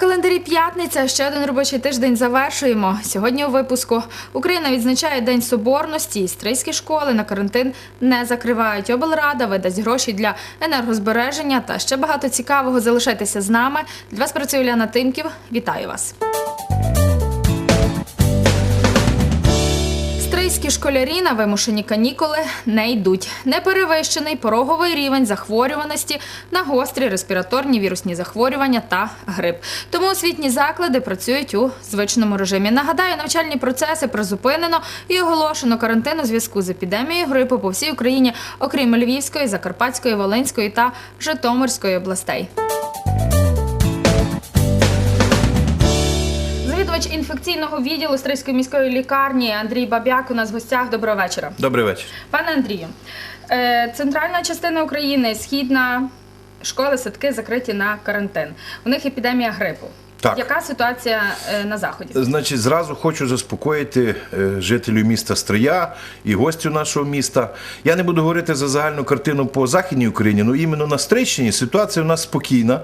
календарі п'ятниця. Ще один робочий тиждень завершуємо. Сьогодні у випуску Україна відзначає День Соборності. Стрийські школи на карантин не закривають. Облрада видасть гроші для енергозбереження та ще багато цікавого. Залишайтеся з нами. Для вас працює Уляна Тимків. Вітаю вас. Стрийські школярі на вимушені канікули не йдуть. Неперевищений пороговий рівень захворюваності на гострі респіраторні вірусні захворювання та грип. Тому освітні заклади працюють у звичному режимі. Нагадаю, навчальні процеси призупинено і оголошено карантин у зв'язку з епідемією грипу по всій Україні, окрім Львівської, Закарпатської, Волинської та Житомирської областей. Завідувач інфекційного відділу Стрийської міської лікарні Андрій Бабяк у нас в гостях. Доброго вечора. Добрий вечір. Пане Андрію, е, центральна частина України, східна школи, садки закриті на карантин. У них епідемія грипу. Так. Яка ситуація е, на заході? Значить, зразу хочу заспокоїти е, жителів міста Стрия і гостю нашого міста. Я не буду говорити за загальну картину по Західній Україні, але іменно на Стрийщині ситуація у нас спокійна.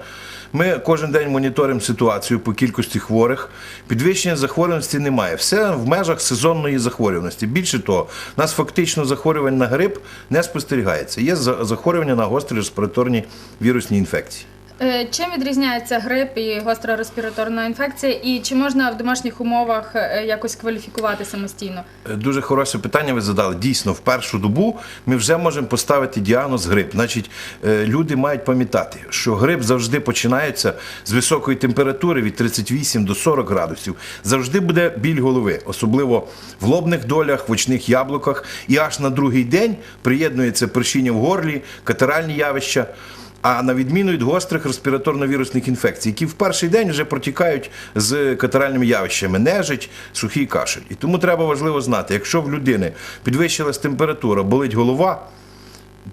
Ми кожен день моніторимо ситуацію по кількості хворих. Підвищення захворюваності немає. Все в межах сезонної захворюваності. Більше того, у нас фактично захворювань на грип не спостерігається. Є захворювання на гострі респіраторні вірусні інфекції. Е, Чим відрізняється грип і гостра респіраторна інфекція, і чи можна в домашніх умовах е, якось кваліфікувати самостійно? Дуже хороше питання ви задали. Дійсно, в першу добу ми вже можемо поставити діагноз грип. Значить, е, люди мають пам'ятати, що грип завжди починається з високої температури від 38 до 40 градусів. Завжди буде біль голови, особливо в лобних долях, в очних яблуках. І аж на другий день приєднується першіння в горлі, катеральні явища. А на відміну від гострих респіраторно-вірусних інфекцій, які в перший день вже протікають з катаральними явищами, нежить, сухий кашель. І тому треба важливо знати, якщо в людини підвищилась температура, болить голова.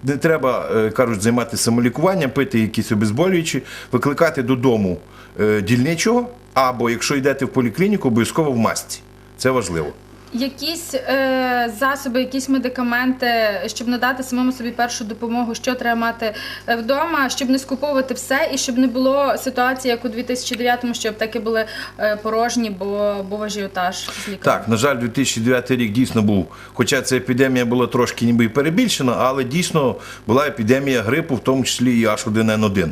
Не треба, е, кажуть, займатися самолікуванням, пити якісь обезболюючі, викликати додому е, дільничого, або якщо йдете в поліклініку, обов'язково в масці. Це важливо. Якісь е, засоби, якісь медикаменти, щоб надати самому собі першу допомогу, що треба мати е, вдома, щоб не скуповувати все, і щоб не було ситуації, як у 2009-му, що аптеки були е, порожні, бо був ажіотаж з лікарем. Так, на жаль, 2009 рік дійсно був, хоча ця епідемія була трошки ніби перебільшена, але дійсно була епідемія грипу, в тому числі і H1N1.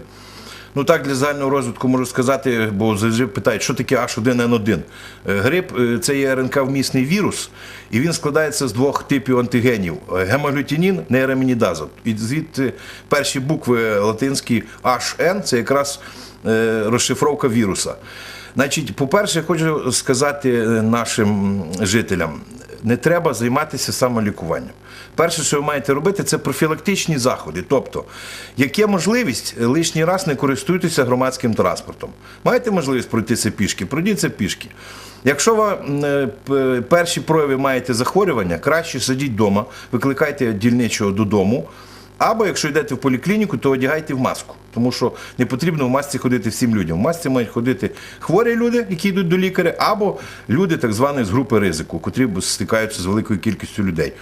Ну так, для загального розвитку можу сказати, бо завжди питають, що таке H1N1. Е, Грип е, це є РНК-вмісний вірус, і він складається з двох типів антигенів: Е, гемоглютинін, нейрамінідаза. І звідти перші букви латинські HN це якраз розшифровка віруса. Значить, по-перше, хочу сказати нашим жителям, не треба займатися самолікуванням. Перше, що ви маєте робити, це профілактичні заходи. Тобто, як є можливість, е, лишній раз не користуйтеся громадським транспортом. Маєте можливість пройтися пішки, пройдіться пішки. Якщо ви е, перші прояви маєте захворювання, краще сидіть вдома, викликайте дільничого додому. Або якщо йдете в поліклініку, то одягайте в маску, тому що не потрібно в масці ходити всім людям. В масці мають ходити хворі люди, які йдуть до лікаря, або люди так званої з групи ризику, котрі стикаються з великою кількістю людей.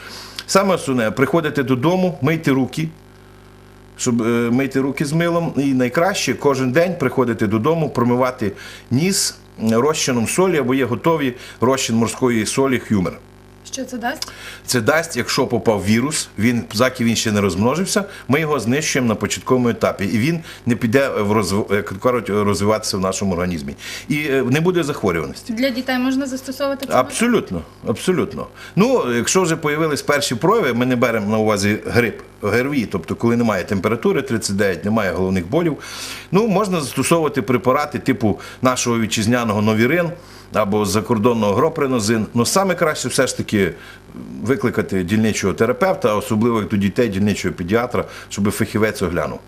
Саме основне, приходите додому, мийте руки, щоб е, мити руки з милом. І найкраще кожен день приходити додому, промивати ніс розчином солі або є готові розчин морської солі хюмер. Що це дасть? Це дасть, якщо попав вірус, він заки він ще не розмножився, ми його знищуємо на початковому етапі, і він не піде в розв... кажуть, розвиватися в нашому організмі. І е, не буде захворюваності. Для дітей можна застосовувати це? Абсолютно, абсолютно. Ну, якщо вже появились перші прояви, ми не беремо на увазі грип, ГРВІ, тобто коли немає температури 39, немає головних болів. Ну, можна застосовувати препарати типу нашого вітчизняного новірин або закордонного гропринозин. Ну, саме краще все ж таки викликати дільничого терапевта, особливо до дітей дільничого педіатра, щоб фахівець оглянув.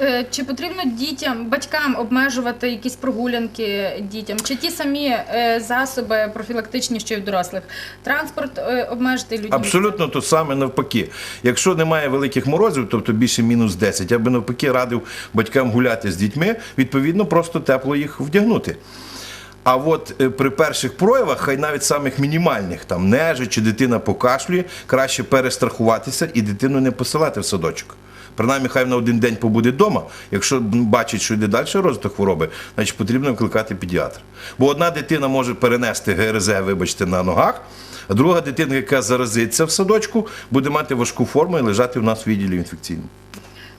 Е, Чи потрібно дітям, батькам обмежувати якісь прогулянки дітям? Чи ті самі е, засоби профілактичні, що й в дорослих? Транспорт е, обмежити людям? Абсолютно то саме навпаки. Якщо немає великих морозів, тобто більше мінус 10, я би навпаки радив батькам гуляти з дітьми, відповідно, просто тепло їх вдягнути. А от е, при перших проявах, хай навіть самих мінімальних, там нежить чи дитина покашлює, краще перестрахуватися і дитину не посилати в садочок. принаймні хай на один день побуде вдома. Якщо бачить, що йде далі розвиток хвороби, значить потрібно викликати педіатра. Бо одна дитина може перенести ГРЗ, вибачте, на ногах, а друга дитина, яка заразиться в садочку, буде мати важку форму і лежати в нас в відділі інфекційному.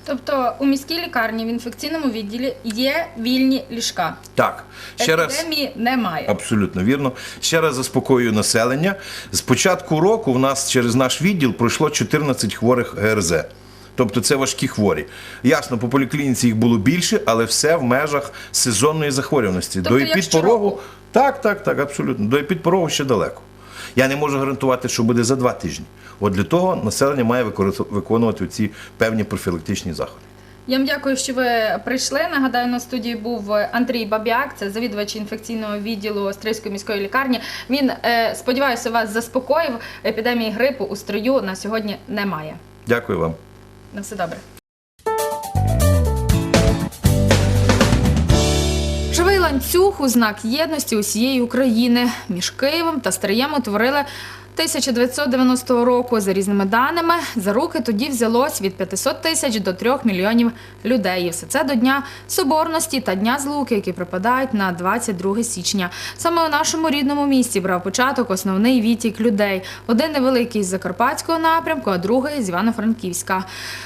Тобто у міській лікарні в інфекційному відділі є вільні ліжка. Так, ще раз. Немає. Абсолютно вірно. Ще раз заспокоюю населення. З початку року в нас через наш відділ пройшло 14 хворих ГРЗ. Тобто це важкі хворі. Ясно, по поліклініці їх було більше, але все в межах сезонної захворюваності. Тобто, До як епідпорогу. щороку? Так, так, так, абсолютно. До епідпорогу ще далеко. Я не можу гарантувати, що буде за два тижні. От для того населення має виконувати ці певні профілактичні заходи. Я вам дякую, що ви прийшли. Нагадаю, на студії був Андрій Бабяк, це завідувач інфекційного відділу Острийської міської лікарні. Він, е, сподіваюся, вас заспокоїв. Епідемії грипу у строю на сьогодні немає. Дякую вам. На все добре. Ланцюг у знак єдності усієї України. Між Києвом та Старієм утворили 1990 року. За різними даними, за руки тоді взялось від 500 тисяч до 3 мільйонів людей. І все це до Дня Соборності та Дня Злуки, які припадають на 22 січня. Саме у нашому рідному місті брав початок основний відтік людей. Один невеликий з Закарпатського напрямку, а другий з Івано-Франківська.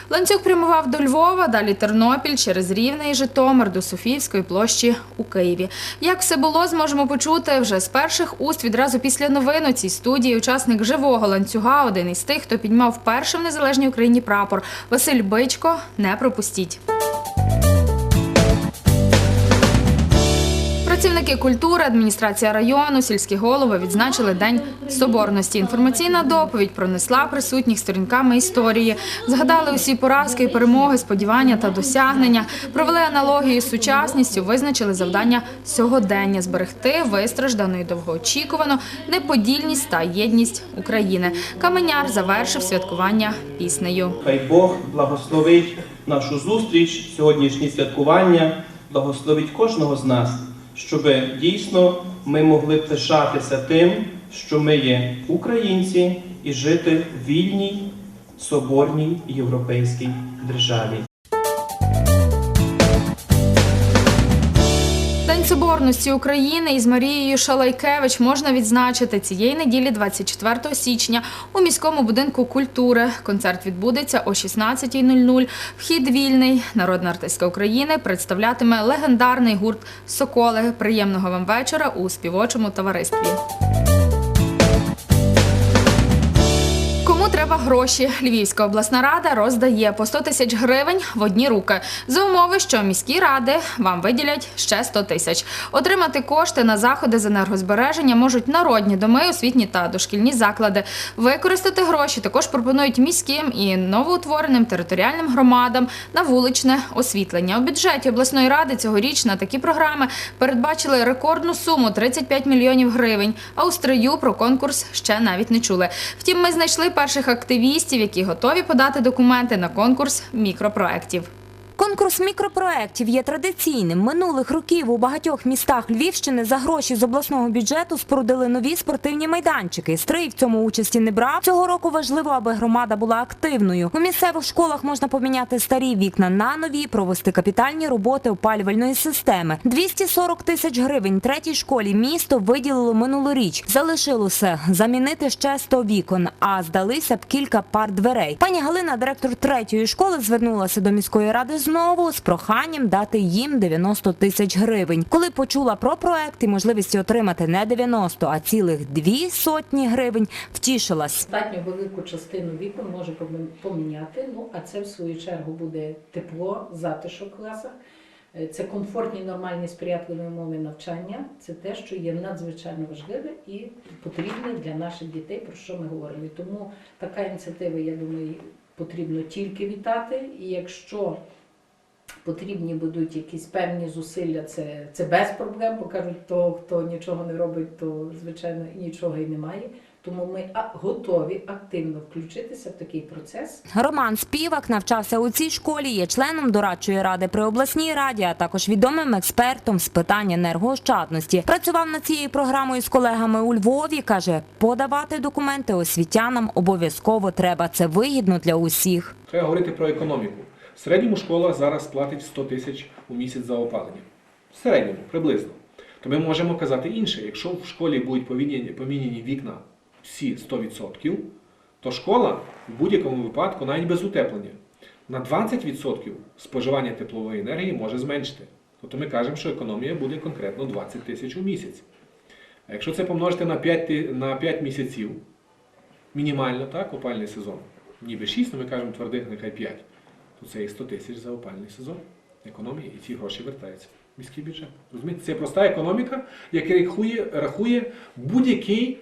Ланцюг прямував до Львова, далі Тернопіль, через Рівне і Житомир до Софіївської площі у Києві. Як все було, зможемо почути вже з перших уст відразу після новин у цій студії. Учасник живого ланцюга, один із тих, хто піднімав вперше в незалежній Україні прапор. Василь Бичко, не пропустіть. Працівники культури, адміністрація району, сільські голови відзначили День Соборності. Інформаційна доповідь пронесла присутніх сторінками історії. Згадали усі поразки і перемоги, сподівання та досягнення. Провели аналогію з сучасністю, визначили завдання сьогодення зберегти вистраждану і довгоочікувану неподільність та єдність України. Каменяр завершив святкування піснею. Хай Бог благословить нашу зустріч, сьогоднішнє святкування, благословить кожного з нас, щоб дійсно ми могли пишатися тим, що ми є українці і жити в вільній, соборній європейській державі. Соборності України із Марією Шалайкевич можна відзначити цієї неділі, 24 січня, у міському будинку культури. Концерт відбудеться о 16.00. Вхід вільний. Народна артистка України представлятиме легендарний гурт Соколи. Приємного вам вечора у співочому товаристві. Треба гроші? Львівська обласна рада роздає по 100 тисяч гривень в одні руки за умови, що міські ради вам виділять ще 100 тисяч. Отримати кошти на заходи з енергозбереження можуть народні доми, освітні та дошкільні заклади. Використати гроші також пропонують міським і новоутвореним територіальним громадам на вуличне освітлення. У бюджеті обласної ради цьогоріч на такі програми передбачили рекордну суму 35 мільйонів гривень. А у стрию про конкурс ще навіть не чули. Втім, ми знайшли перших активістів, які готові подати документи на конкурс мікропроєктів. Конкурс мікропроєктів є традиційним. Минулих років у багатьох містах Львівщини за гроші з обласного бюджету спорудили нові спортивні майданчики. Стрий в цьому участі не брав. Цього року важливо, аби громада була активною. У місцевих школах можна поміняти старі вікна на нові, провести капітальні роботи опалювальної системи. 240 тисяч гривень третій школі місто виділило минулоріч. Залишилося замінити ще 100 вікон, а здалися б кілька пар дверей. Пані Галина, директор третьої школи, звернулася до міської ради знову з проханням дати їм 90 тисяч гривень. Коли почула про проект і можливість отримати не 90, а цілих дві сотні гривень, втішилась. Достатньо велику частину вікон може помі- поміняти. Ну а це в свою чергу буде тепло, затишок в класах. Е, Це комфортні, нормальні, сприятливі умови навчання. Це те, що є надзвичайно важливе і потрібне для наших дітей, про що ми говоримо. І тому така ініціатива, я думаю, потрібно тільки вітати. І якщо потрібні будуть якісь певні зусилля, це, це без проблем, бо кажуть, то хто нічого не робить, то звичайно і нічого і немає. Тому ми готові активно включитися в такий процес. Роман Співак навчався у цій школі, є членом дорадчої ради при обласній раді, а також відомим експертом з питань енергоощадності. Працював над цією програмою з колегами у Львові. каже, подавати документи освітянам обов'язково треба. Це вигідно для усіх. Треба говорити про економіку. В середньому школа зараз платить 100 тисяч у місяць за опалення. В середньому, приблизно. То ми можемо казати інше. Якщо в школі будуть поміняні, вікна всі 100%, то школа в будь-якому випадку, навіть без утеплення, на 20% споживання теплової енергії може зменшити. Тобто ми кажемо, що економія буде конкретно 20 тисяч у місяць. А якщо це помножити на 5, на 5 місяців, мінімально так, опальний сезон, ніби 6, але ми кажемо твердих нехай 5, то це і 100 тисяч за опальний сезон. економії, і ці гроші вертаються в міський бюджет. Розумієте, це проста економіка, яка рахує, рахує будь-який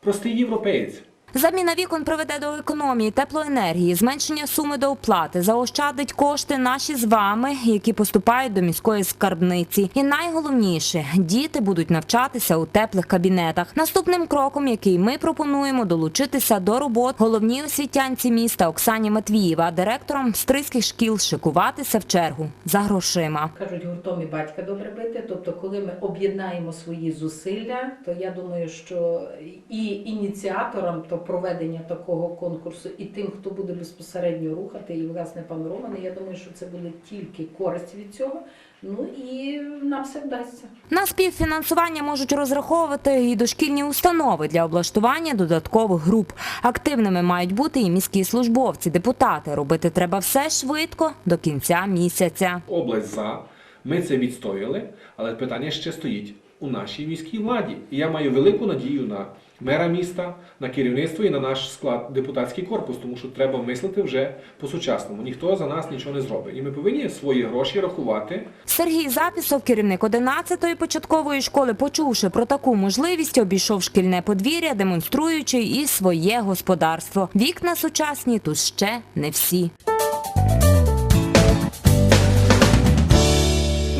простий європеєць. Заміна вікон приведе до економії теплоенергії, зменшення суми до оплати, заощадить кошти наші з вами, які поступають до міської скарбниці. І найголовніше, діти будуть навчатися у теплих кабінетах. Наступним кроком, який ми пропонуємо, долучитися до робот головній освітянці міста Оксані Матвієва, директором стрийських шкіл шикуватися в чергу за грошима. Кажуть, гуртом і батька добре бити. Тобто, коли ми об'єднаємо свої зусилля, то я думаю, що і ініціаторам то проведення такого конкурсу, і тим, хто буде безпосередньо рухати, і власне пан Роман, я думаю, що це буде тільки користь від цього. Ну і нам все вдасться. На співфінансування можуть розраховувати і дошкільні установи для облаштування додаткових груп. Активними мають бути і міські службовці, депутати. Робити треба все швидко до кінця місяця. Область за, ми це відстояли, але питання ще стоїть у нашій міській владі. І я маю велику надію на мера міста, на керівництво і на наш склад депутатський корпус, тому що треба мислити вже по-сучасному. Ніхто за нас нічого не зробить. І ми повинні свої гроші рахувати Сергій Запісов, керівник 11-ї початкової школи, почувши про таку можливість, обійшов шкільне подвір'я, демонструючи і своє господарство. Вікна сучасні тут ще не всі.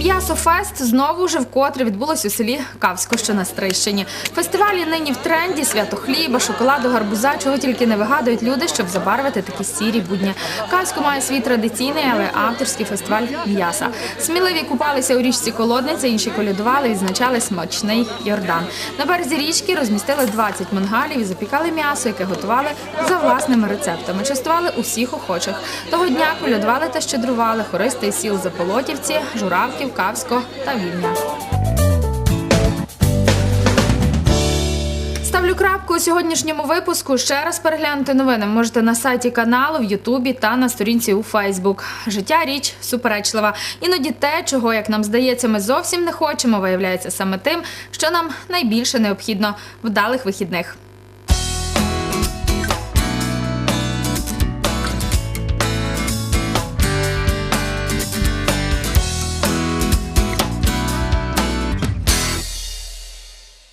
М'ясофест знову вже вкотре відбулось у селі Кавсько, що на Стрийщині. Фестивалі нині в тренді, свято хліба, шоколаду, гарбуза, чого тільки не вигадують люди, щоб забарвити такі сірі будні. Кавсько має свій традиційний, але авторський фестиваль м'яса. Сміливі купалися у річці Колодниця, інші колядували, відзначали смачний Йордан. На березі річки розмістили 20 мангалів і запікали м'ясо, яке готували за власними рецептами. Частували усіх охочих. Того дня колядували та щедрували хористи сіл Заполотівці, Журавків, Кавсько та Вільня. Ставлю крапку у сьогоднішньому випуску. Ще раз переглянути новини можете на сайті каналу, в Ютубі та на сторінці у Фейсбук. Життя річ суперечлива. Іноді те, чого, як нам здається, ми зовсім не хочемо, виявляється саме тим, що нам найбільше необхідно вдалих вихідних.